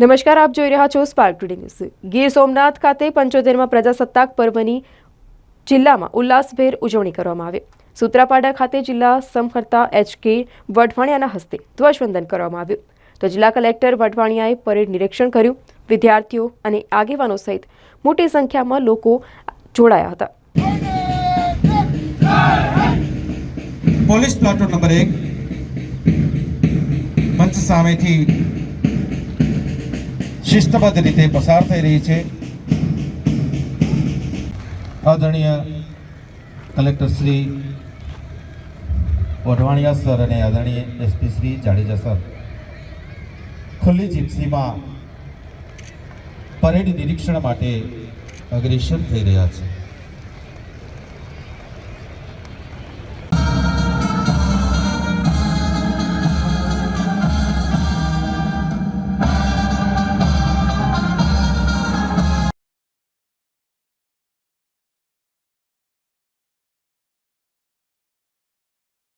નમસ્કાર, આપ જોઈ રહ્યા છો spark today news Gir Somnath ખાતે પંચોતેરમાં પ્રજાસત્તાક પર્વની જિલ્લામાં ઉલ્લાસભેર ઉજવણી કરવામાં આવી. સૂત્રાપાડા ખાતે જિલ્લા સમકર્તા એચ કે વઢવાણિયાના હસ્તે ધ્વજવંદન કરવામાં આવ્યું. તો જિલ્લા કલેક્ટર વઢવાણિયાએ પરેડ નિરીક્ષણ કર્યું. વિદ્યાર્થીઓ અને આગેવાનો સહિત મોટી સંખ્યામાં લોકો જોડાયા હતા. પોલીસ પ્લાટૂન નંબર એક, મંચ સામેથી શિસ્તબદ્ધ રીતે પસાર થઈ રહી છે. આદરણીય કલેક્ટર શ્રી વઢવાણિયા સર અને આદરણીય એસપી શ્રી જાડેજા સર, ખુલ્લી જીપ્સીમાં પરેડ નિરીક્ષણ માટે અગ્રેસર થઈ રહ્યા છે.